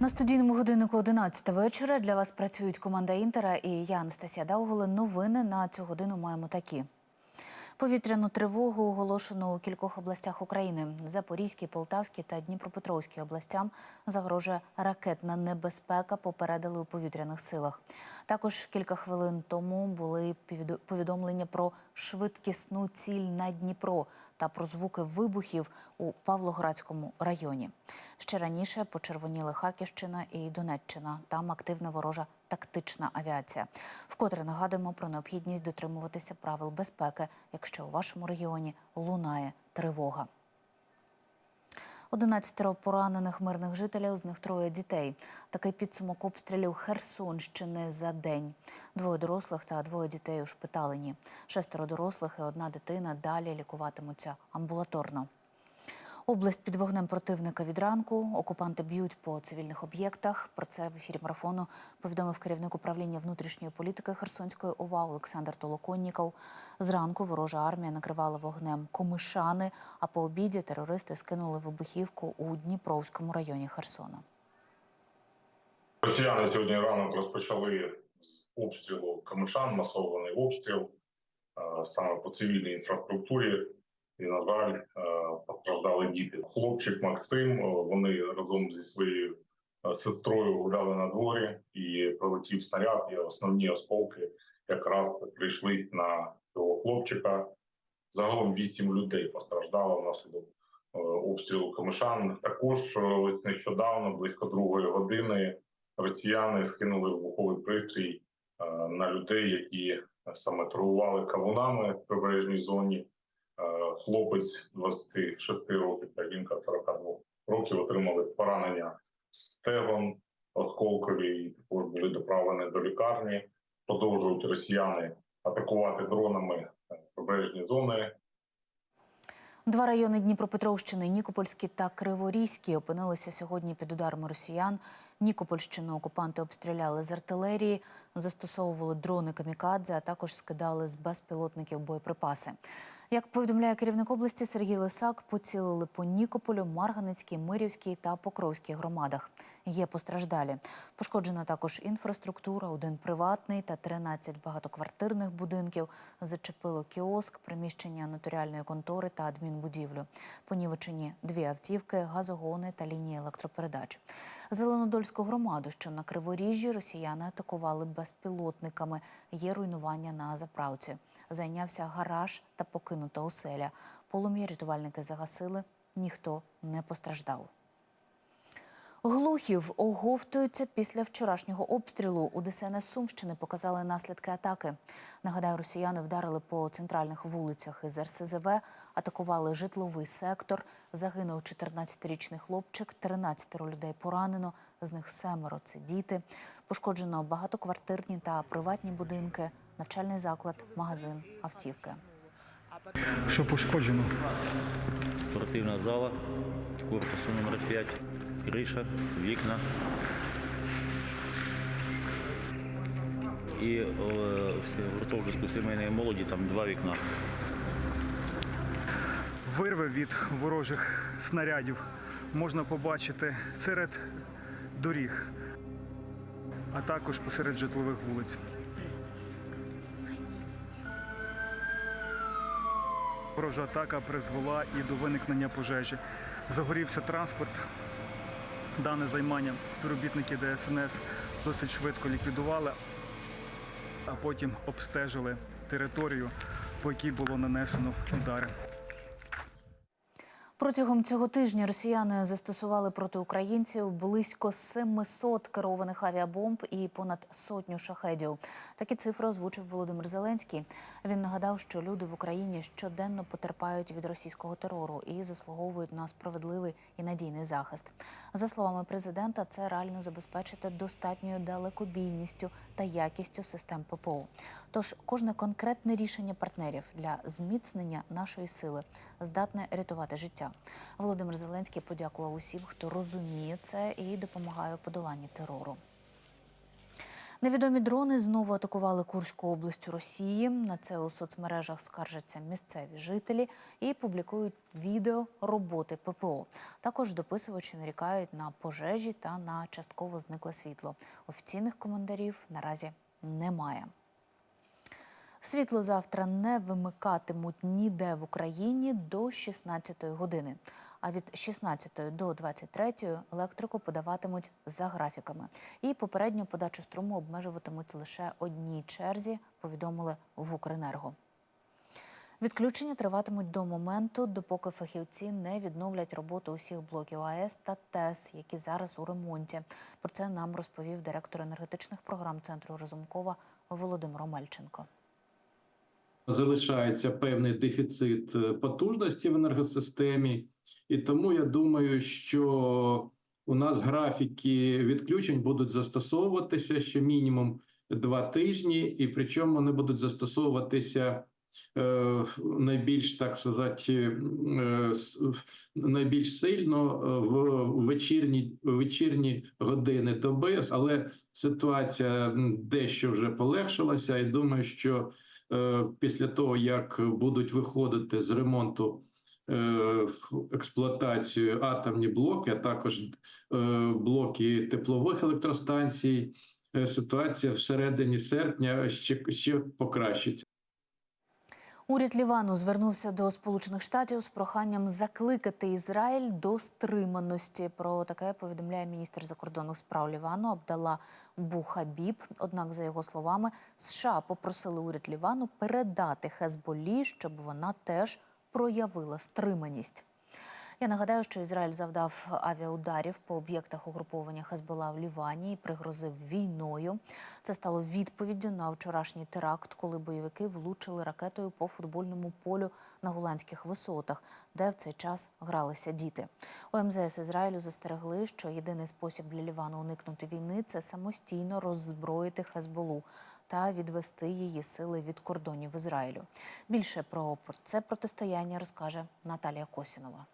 На студійному годиннику 11 вечора для вас працюють команда Інтера і я Анастасія Дауголи. Новини на цю годину маємо такі. Повітряну тривогу оголошено у кількох областях України. Запорізькій, Полтавській та Дніпропетровській областям загрожує ракетна небезпека. Попередили у повітряних силах. Також кілька хвилин тому були повідо- повідомлення про швидкісну ціль на Дніпро та про звуки вибухів у Павлоградському районі. Ще раніше почервоніли Харківщина і Донеччина. Там активна ворожа тактична авіація. Вкотре нагадуємо про необхідність дотримуватися правил безпеки, якщо у вашому регіоні лунає тривога. 11 поранених мирних жителів, з них троє дітей. Такий підсумок обстрілів Херсонщини за день. Двоє дорослих та двоє дітей ушпиталені. Шестеро дорослих і одна дитина далі лікуватимуться амбулаторно. Область під вогнем противника від ранку. Окупанти б'ють по цивільних об'єктах. Про це в ефірі марафону повідомив керівник управління внутрішньої політики Херсонської ОВА Олександр Толоконніков. Зранку ворожа армія накривала вогнем комишани, а по обіді терористи скинули вибухівку у Дніпровському районі Херсона. Росіяни сьогодні ранок розпочали з обстрілу камишан, масований обстріл е, саме по цивільній інфраструктурі. І, на жаль, е, постраждали діти. Хлопчик Максим. е, Вони разом зі своєю е, сестрою гуляли на дворі і прилетів снаряд. І основні осколки якраз прийшли на цього хлопчика. Загалом вісім людей постраждало внаслідок обстрілу камишан. Також нещодавно, близько другої години, росіяни скинули вибуховий пристрій на людей, які саме торгували кавунами в прибережній зоні. Е, Хлопець 26 років та жінка 42 років отримали поранення стегон осколкові і також були доправлені до лікарні. Продовжують росіяни атакувати дронами е, прибережні зони Два райони Дніпропетровщини, Нікопольський та Криворізький, опинилися сьогодні під ударами росіян. Нікопольщину окупанти обстріляли з артилерії, застосовували дрони камікадзе, а також скидали з безпілотників боєприпаси. Як повідомляє керівник області Сергій Лисак, поцілили по Нікополю, Марганецькій, Мирівській та Покровській громадах. Є постраждалі. Пошкоджена також інфраструктура, один приватний та 13 багатоквартирних будинків. Зачепило кіоск, приміщення нотаріальної контори та адмінбудівлю. Понівечені дві автівки, газогони та лінії електропередач. Зеленодольську громаду, що на Криворіжжі, росіяни атакували безпілотниками. Є руйнування на заправці. Зайнявся гараж та покинута оселя. Полум'я рятувальники загасили, ніхто не постраждав. Глухів оговтуються після вчорашнього обстрілу. У ДСНС Сумщини показали наслідки атаки. Нагадаю, росіяни вдарили по центральних вулицях із РСЗВ, атакували житловий сектор. Загинув 14-річний хлопчик, 13 людей поранено, з них семеро це діти. Пошкоджено багатоквартирні та приватні будинки, навчальний заклад, магазин, автівки. Що пошкоджено? Спортивна зала, корпусу номер 5, криша, вікна. І в гуртожитку сімейної молоді там два вікна. Вирви від ворожих снарядів можна побачити серед доріг, а також посеред житлових вулиць. Ворожа атака призвела і до виникнення пожежі. Загорівся транспорт. Дане займання співробітники ДСНС досить швидко ліквідували, а потім обстежили територію, по якій було нанесено удари. Протягом цього тижня росіяни застосували проти українців близько 700 керованих авіабомб і понад сотню шахедів. Такі цифри озвучив Володимир Зеленський. Він нагадав, що люди в Україні щоденно потерпають від російського терору і заслуговують на справедливий і надійний захист. За словами президента, це реально забезпечити достатньою далекобійністю та якістю систем ППО. Тож кожне конкретне рішення партнерів для зміцнення нашої сили здатне рятувати життя. Володимир Зеленський подякував усім, хто розуміє це і допомагає у подоланні терору. Невідомі дрони знову атакували Курську область Росії. На це у соцмережах скаржаться місцеві жителі і публікують відео роботи ППО. Також дописувачі нарікають на пожежі та на частково зникле світло. Офіційних коментарів наразі немає. Світло завтра не вимикатимуть ніде в Україні до 16 години. А від 16 до 23 електрику подаватимуть за графіками. І попередню подачу струму обмежуватимуть лише одній черзі, повідомили в Укренерго. Відключення триватимуть до моменту, допоки фахівці не відновлять роботу усіх блоків АЕС та ТЕС, які зараз у ремонті. Про це нам розповів директор енергетичних програм центру Разумкова Володимир Омельченко. Залишається певний дефіцит е, потужності в енергосистемі, і тому я думаю, що у нас графіки відключень будуть застосовуватися ще мінімум два тижні, і причому вони будуть застосовуватися. е, Найбільш так сказати, е, найбільш сильно в вечірні вечірні години доби, але ситуація дещо вже полегшилася, і думаю, що після того, як будуть виходити з ремонту е, в експлуатацію атомні блоки, а також е, блоки теплових електростанцій, е, ситуація всередині серпня ще, ще покращиться. Уряд Лівану звернувся до Сполучених Штатів з проханням закликати Ізраїль до стриманості. Про таке повідомляє міністр закордонних справ Лівану Абдала Бухабіб. Однак, за його словами, США попросили уряд Лівану передати Хезболі, щоб вона теж проявила стриманість. Я нагадаю, що Ізраїль завдав авіаударів по об'єктах угруповання Хезбола в Лівані і пригрозив війною. Це стало відповіддю на вчорашній теракт, коли бойовики влучили ракетою по футбольному полю на голландських висотах, де в цей час гралися діти. У МЗС Ізраїлю застерегли, що єдиний спосіб для Лівану уникнути війни це самостійно роззброїти Хезболу та відвести її сили від кордонів Ізраїлю. Більше про це протистояння розкаже Наталія Косінова.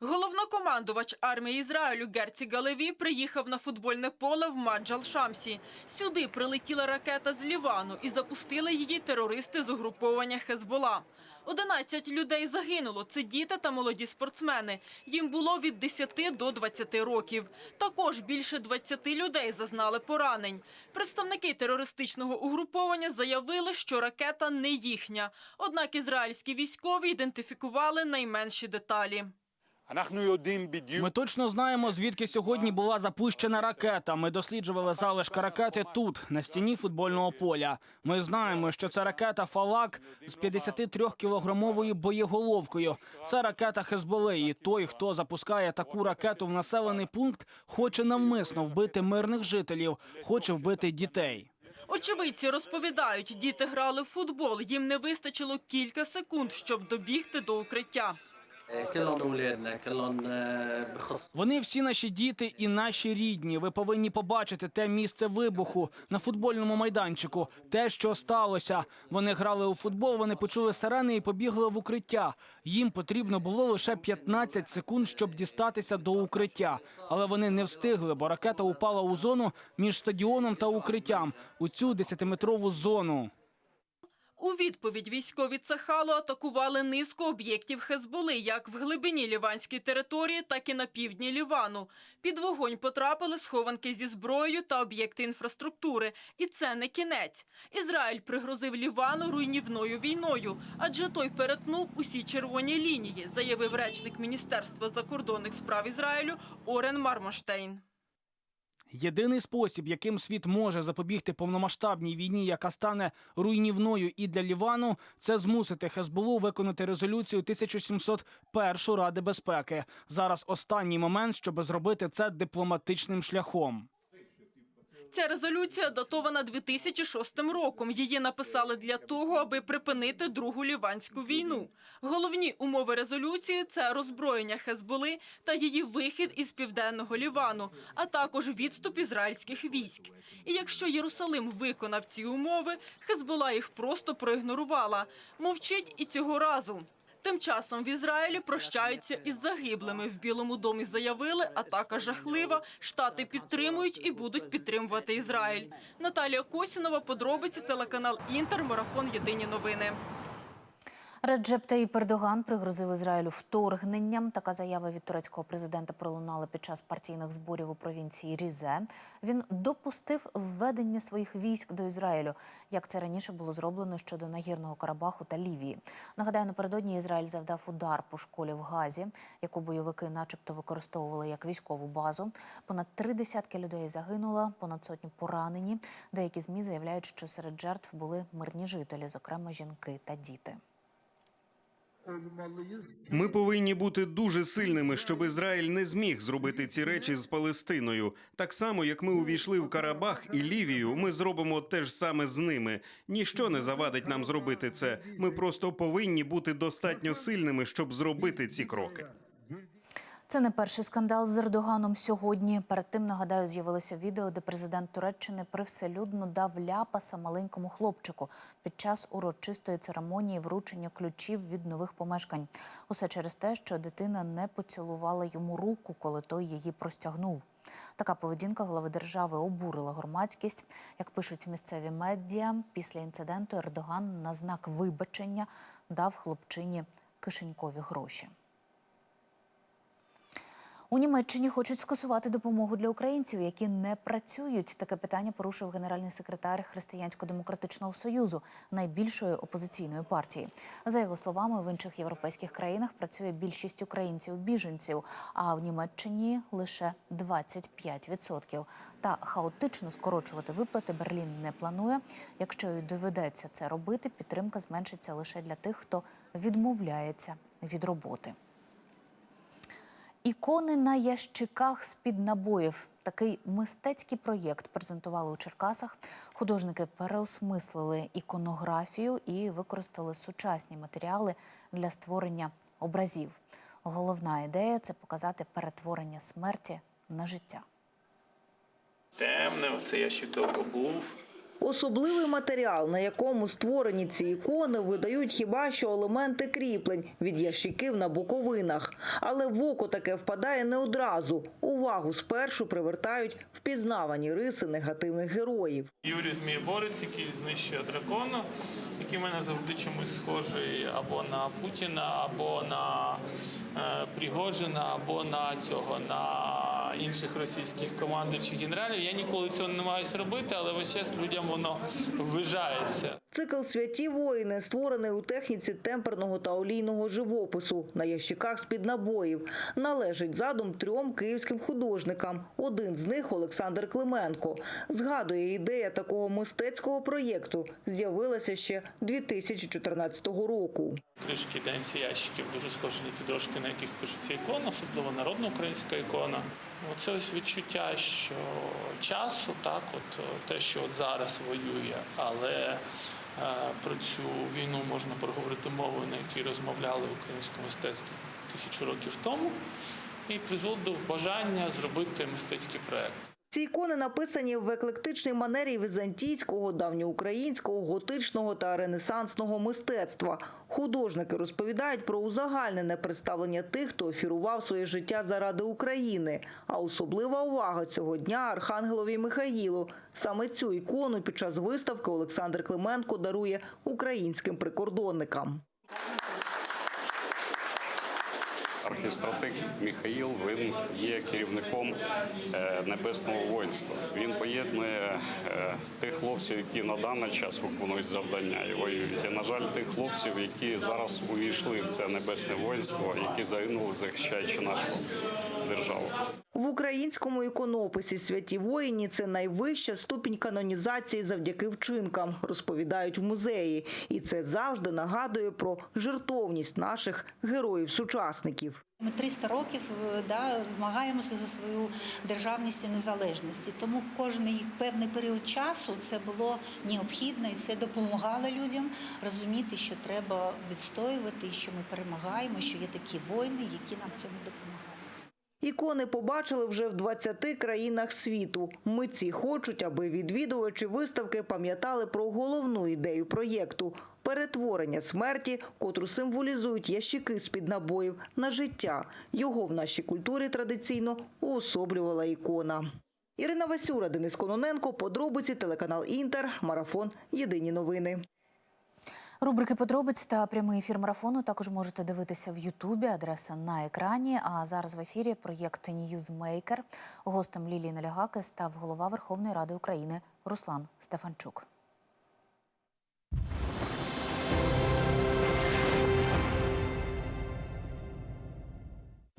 Головнокомандувач армії Ізраїлю Герці Галеві приїхав на футбольне поле в Маджал-Шамсі. Сюди прилетіла ракета з Лівану і запустили її терористи з угруповання Хезбола. 11 людей загинуло. Це діти та молоді спортсмени. Їм було від 10 до 20 років. Також більше 20 людей зазнали поранень. Представники терористичного угруповання заявили, що ракета не їхня. Однак ізраїльські військові ідентифікували найменші деталі. Ми точно знаємо, звідки сьогодні була запущена ракета. Ми досліджували залишки ракети тут, на стіні футбольного поля. Ми знаємо, що це ракета Фалак з 53-кілограмовою боєголовкою. Це ракета Хезболи. І той, хто запускає таку ракету в населений пункт, хоче навмисно вбити мирних жителів, хоче вбити дітей. Очевидці розповідають, діти грали в футбол. Їм не вистачило кілька секунд, щоб добігти до укриття. Вони всі наші діти і наші рідні. Ви повинні побачити те місце вибуху на футбольному майданчику. Те, що сталося. Вони грали у футбол, вони почули сирени і побігли в укриття. Їм потрібно було лише 15 секунд, щоб дістатися до укриття, але вони не встигли, бо ракета упала у зону між стадіоном та укриттям у цю 10-метрову зону. У відповідь військові Цехалу атакували низку об'єктів Хезболи, як в глибині ліванської території, так і на півдні Лівану. Під вогонь потрапили схованки зі зброєю та об'єкти інфраструктури. І це не кінець. Ізраїль пригрозив Лівану руйнівною війною, адже той перетнув усі червоні лінії, заявив речник Міністерства закордонних справ Ізраїлю Орен Мармоштейн. Єдиний спосіб, яким світ може запобігти повномасштабній війні, яка стане руйнівною і для Лівану, це змусити Хезболу виконати резолюцію 1701 Ради безпеки. Зараз останній момент, щоб зробити це дипломатичним шляхом. Ця резолюція датована 2006 роком. Її написали для того, аби припинити другу ліванську війну. Головні умови резолюції це роззброєння Хезболи та її вихід із південного Лівану, а також відступ ізраїльських військ. І якщо Єрусалим виконав ці умови, Хезбола їх просто проігнорувала. Мовчить і цього разу. Тим часом в Ізраїлі прощаються із загиблими. В Білому домі заявили, атака жахлива, штати підтримують і будуть підтримувати Ізраїль. Наталія Косінова, подробиці, телеканал Інтер, марафон Єдині новини. Реджеп Таїп Ердоган пригрозив Ізраїлю вторгненням. Така заява від турецького президента пролунала під час партійних зборів у провінції Різе. Він допустив введення своїх військ до Ізраїлю, як це раніше було зроблено щодо нагірного Карабаху та Лівії. Нагадаю, напередодні Ізраїль завдав удар по школі в Газі, яку бойовики, начебто, використовували як військову базу. Понад три десятки людей загинуло, понад сотню поранені. Деякі змі заявляють, що серед жертв були мирні жителі, зокрема жінки та діти. Ми повинні бути дуже сильними, щоб Ізраїль не зміг зробити ці речі з Палестиною. Так само, як ми увійшли в Карабах і Лівію, ми зробимо те ж саме з ними. Ніщо не завадить нам зробити це. Ми просто повинні бути достатньо сильними, щоб зробити ці кроки. Це не перший скандал з Ердоганом сьогодні. Перед тим нагадаю, з'явилося відео, де президент Туреччини привселюдно дав ляпаса маленькому хлопчику під час урочистої церемонії вручення ключів від нових помешкань. Усе через те, що дитина не поцілувала йому руку, коли той її простягнув. Така поведінка глави держави обурила громадськість. Як пишуть місцеві медіа, після інциденту Ердоган на знак вибачення дав хлопчині кишенькові гроші. У Німеччині хочуть скасувати допомогу для українців, які не працюють. Таке питання порушив генеральний секретар Християнсько-демократичного союзу, найбільшої опозиційної партії. За його словами, в інших європейських країнах працює більшість українців-біженців, а в Німеччині лише 25%. Та хаотично скорочувати виплати Берлін не планує. Якщо й доведеться це робити, підтримка зменшиться лише для тих, хто відмовляється від роботи. Ікони на ящиках з-під набоїв. Такий мистецький проєкт презентували у Черкасах. Художники переосмислили іконографію і використали сучасні матеріали для створення образів. Головна ідея це показати перетворення смерті на життя. Темне, оцей ящик довго був. Особливий матеріал, на якому створені ці ікони, видають хіба що елементи кріплень від ящиків на боковинах. Але в око таке впадає не одразу. Увагу спершу привертають впізнавані риси негативних героїв. Юрій Змієборець, який знищує дракона, який мене завжди чомусь схожий або на Путіна, або на е, Пригожина, або на цього на інших російських командуючих генералів. Я ніколи цього не намагаюся робити, але весь час людям воно ввижається. Цикл «Святі воїни» створений у техніці темперного та олійного живопису на ящиках з-під набоїв. Належить задум трьом київським художникам. Один з них – Олександр Клименко. Згадує, ідея такого мистецького проєкту з'явилася ще 2014 року. Кришки денці ящиків дуже схожі на ті дошки, на яких пишеться ікона, особливо народна українська ікона. Оце ось відчуття, що часу, так, от е, те, що от зараз воює, але е, про цю війну можна проговорити мовою, на якій розмовляли українському мистецтві тисячу років тому, і призвело до бажання зробити мистецький проект. Ці ікони написані в еклектичній манері візантійського, давньоукраїнського, готичного та ренесансного мистецтва. Художники розповідають про узагальнене представлення тих, хто офірував своє життя заради України. А особлива увага цього дня Архангелові Михаїлу. Саме цю ікону під час виставки Олександр Клименко дарує українським прикордонникам. Архістратик Міхаїл він є керівником е, небесного воїнства. Він поєднує е, тих хлопців, які на даний час виконують завдання і воюють. І, на жаль, тих хлопців, які зараз увійшли в це небесне воїнство, які загинули, захищаючи нашу державу. В українському іконописі святі воїні це найвища ступінь канонізації завдяки вчинкам, розповідають в музеї. І це завжди нагадує про жертовність наших героїв-сучасників. Ми 300 років е, да, змагаємося за свою державність і незалежність. Тому в кожний певний період часу це було необхідно і це допомагало людям розуміти, що треба відстоювати, і що ми перемагаємо, що є такі воїни, які нам в цьому допомагають. Ікони побачили вже в 20 країнах світу. Митці хочуть, аби відвідувачі виставки пам'ятали про головну ідею проєкту – перетворення смерті, котру символізують ящики з-під набоїв на життя. Його в нашій культурі традиційно уособлювала ікона. Ірина Васюра, Денис Кононенко, подробиці, телеканал Інтер, Марафон, Єдині новини. Рубрики подробиць та прямий ефір марафону також можете дивитися в Ютубі. Адреса на екрані. А зараз в ефірі проєкт Ньюзмейкер. Гостем Лілії Налягаки став голова Верховної Ради України Руслан Стефанчук.